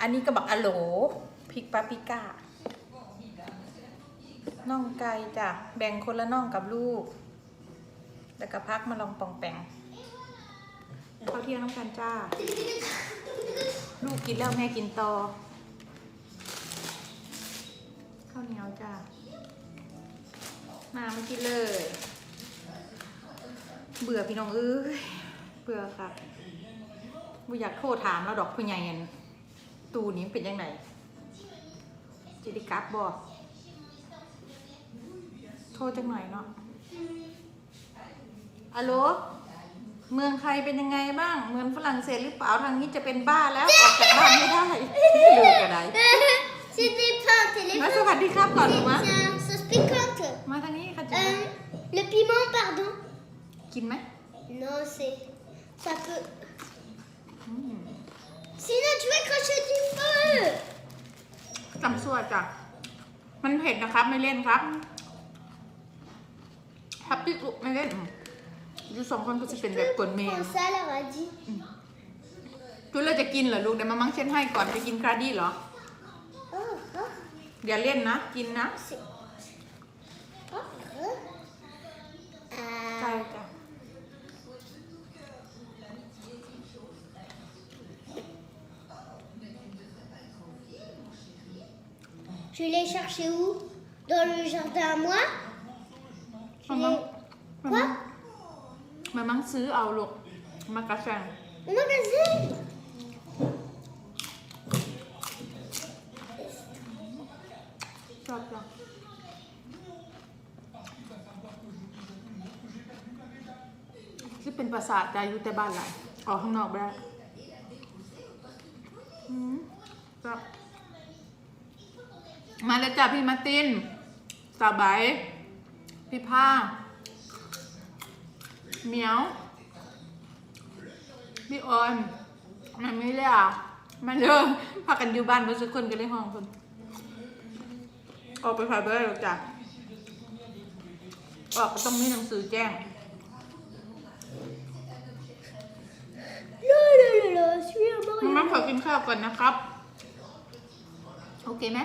อันนี้ก็บักอะโหลพริกปาปิก้าน่องไก่จ้ะ แบ่งคนละน่องกับลูก แล้วก็พักมาลองปองแปงข้าวเที่ยงน้ำกันจ้า ลูกกินแล้วแม่กินต่อ ข้าวเหนียวจ้า มาไม่กินเลย เบื่อพี่น้องเอ้ย เบื่อครับบ่อยากโทรถามแล้วดอกผู้ใหญ่อัน ตูนี้เป็นยังไงจิไดิกลับบอกโทรจังหน่อยเนาะอัลโหลเมืองไทยเป็นยังไงบ้าง เมืองฝรั่งเศสหรือเปล่าทางนี้จะเป็นบ้าแล้วออกจากบ้านไม่ได้ลืมกันได้ C'était pas un มา téléphone. สวัสดีครับก่อนหนู C'est มา un sauce piquante. มาทางนี้ค่ะจิ Euh, le piment, pardon. กินไหม Non, c'est. Ça peut. อืม Sinon, tu vas cracher du feu. ตำซั่วจ้ะ มันเผ็ดนะครับ ไม่เล่นครับทับพี่กุไม่เล่นอืมอยู่สองคนก็จะเป็นแบบกวนเมน Comment ça, elle a dit จุเราจะกินเหรอลูกเดี๋ยวมามั่งเช่นให้ก่อนจะกินคราดี้เหรอ Oh, oh, อย่าเล่นนะ กินนะ c'est. Oh, oh. ใช่ Euh, จ้ะ je l'ai cherché où Dans le jardin à moi Je มามั่ง l'ai- มามั่ง Quoi มามั่งซื้อเอาลูกมากระแซง Au magasin ชอบจ้ะที่เป็นประสาทใจ อยู่แต่บ้านหลยออกข้างนอกไม่ได้อืมจ้ะมาแล้วจ้ะพี่มาตินสาวใบพี่ผ้าเหมียว พี่ออนมันไม่เลยอะมันเลิกพากันอยู่บ้านเมื่อสักคนกันเลยห้องคนออกไปขายเบอร์หรอกจ้ะออกก็ต้องมีหนังสือแจ้งมาขอกินข้าวก่อนนะครับ โอเคไหม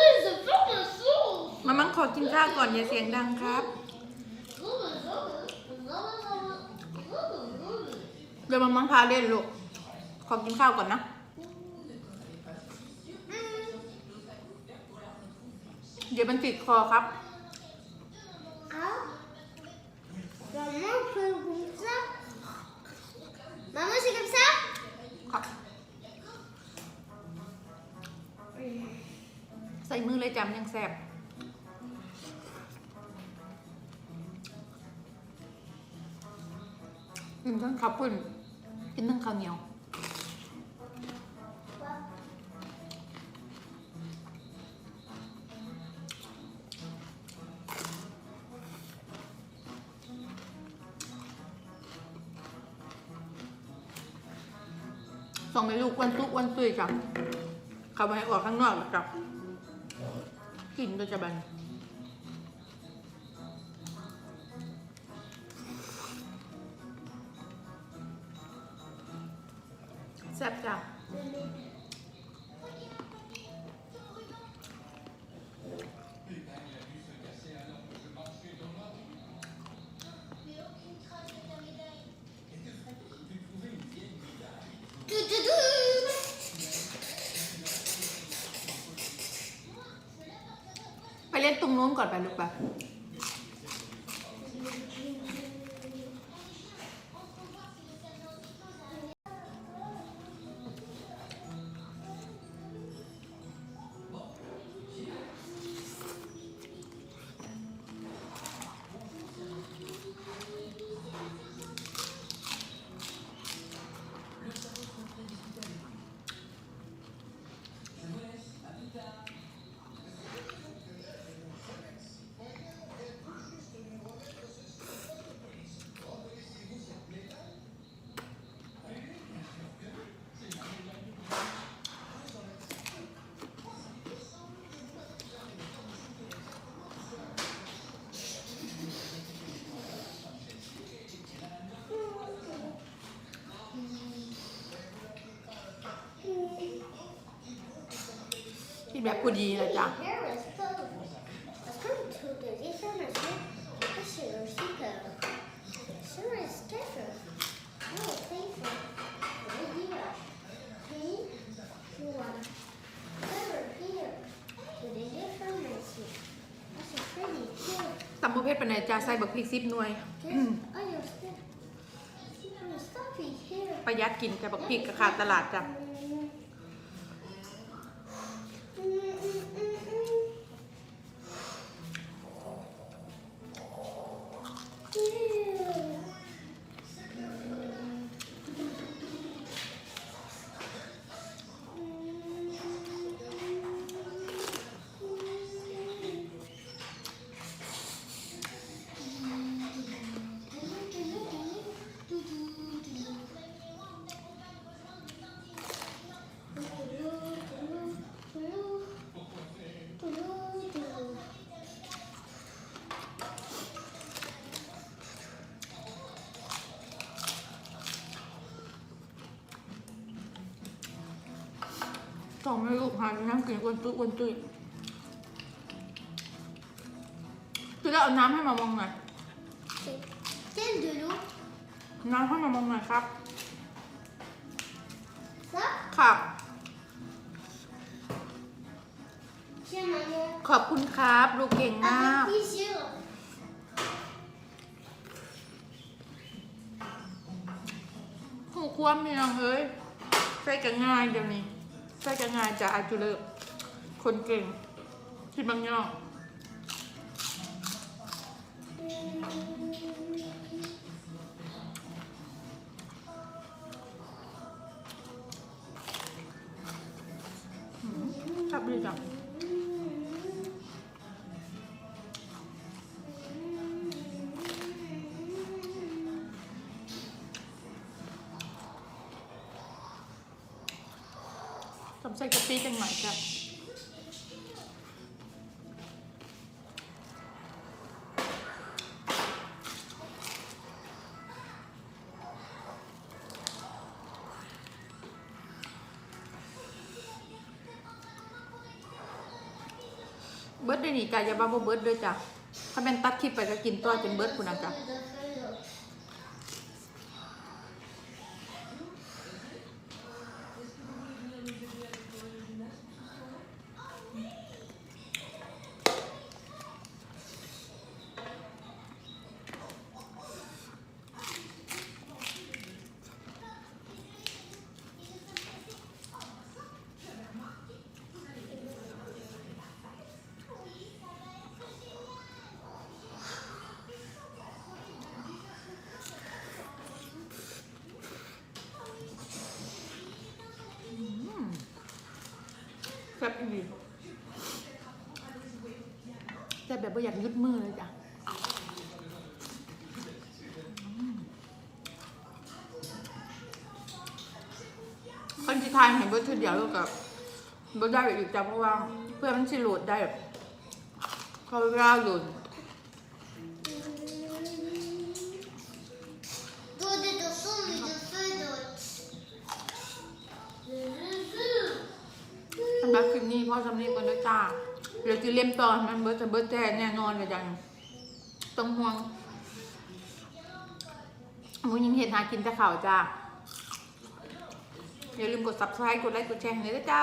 les informations มามั่งขอกินข้าวก่อนอย่าเสียงดังครับ เดี๋ยวมามั่งพาเล่นลูก ขอกินข้าวก่อนนะ เดี๋ยวมันติดคอครับ Ah Maman, c'est comme ça Maman, c'est comme ça ครับใส่มือเลยจำยังแสบ กินทั้งข้าวปุ้นกินทั้งข้าวเหนียว ส่งไม่ลูกวันซุกวันซุยจ้ะเขาไปออกข้างนอกจ้ะกินก็จะบันแซ่บจ้ะ นู้นก่อนไปลูกไป one. Over here. To the different machine. That's a pretty cute. ตำประเภทเป็นไหนจ้าใส่บักพริกซิบหน่วย Yes, I understand. I'm stopping here. ประหยัดกินแต่บักพริกก็ขาดตลาดจ้ะ สองไม่ลูกหายไปนั่งกินกวนตุ้ยกวนตุ้ยคือจะเอาน้ำให้มามองหน่อย Quel de l'eau น้ำให้มามองหน่อยครับ Ça ครับ Tiens, maman. ขอบคุณครับลูกเก่งมาก Avec plaisir. หูความเมียงเอ้ยใส่กันง่ายเดี๋ยวนี้ ใช้กันงานจากอาจุเลิกคนเก่งคิดบางย่างชอบดีจัง ทำใส่กะปิจังหน่อยจ้ะเบิร์ดได้หนีจ้ะอย่าบ้าบ่เบิร์ดเลยจ้ะถ้าเป็นตัดคลิปไปก็กินตัวจนเบิร์ดคุณนะจ๊ะ บอีกแซ่บแบบไม่อยากยึดมือเลยจ้ะคนที่ทายเห็นเบอร์ชุดเดียวกับเบอร์ได้อีกจ้ะเพราะว่า เพื่อนมันสิโหลดได้แบบเขาเวลาโหลด พ่อสำนีก่อนด้วยจ้าเดี๋ยวจะเล่มต่อมันเบิร์ตเบิร์ตแท้แน่นอนเลยจังต้องห่วงมูยิงเห็นหากินแต่ข่าวจ้าอย่าลืมกด subscribe กดไลค์กดแชร์ให้ด้วยจ้า